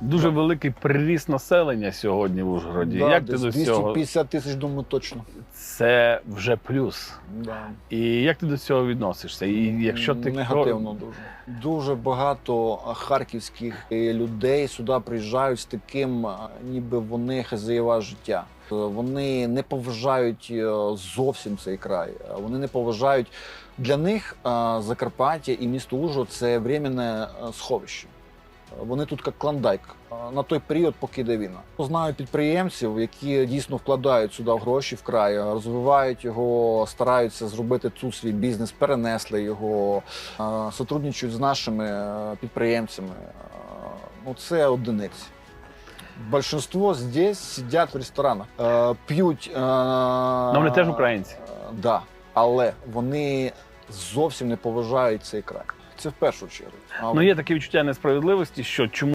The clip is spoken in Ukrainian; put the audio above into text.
Дуже великий приріст населення сьогодні в Ужгороді. Да, Як ти до цього? 250 тисяч, думаю, точно. Це вже плюс. Да. І як ти до цього відносишся? І якщо ти негативно дуже дуже багато харківських е, людей сюди приїжджають з таким, ніби вони хазяєва життя. Е, Вони не поважають е, зовсім цей край. Вони не поважають для них Закарпаття і місто Ужгород – це временне сховище. Вони тут як клондайк на той період, поки йде війна. Знаю підприємців, які дійсно вкладають сюди гроші в край, розвивають його, стараються зробити тут свій бізнес, перенесли його, сотрудничають з нашими підприємцями. Ну, це одиниці. Большинство здесь сидять в ресторанах, п'ють. Е, Ну, вони теж українці. Да, але вони зовсім не поважають цей край. Це в першу чергу. А Ну є таке відчуття несправедливості, що чому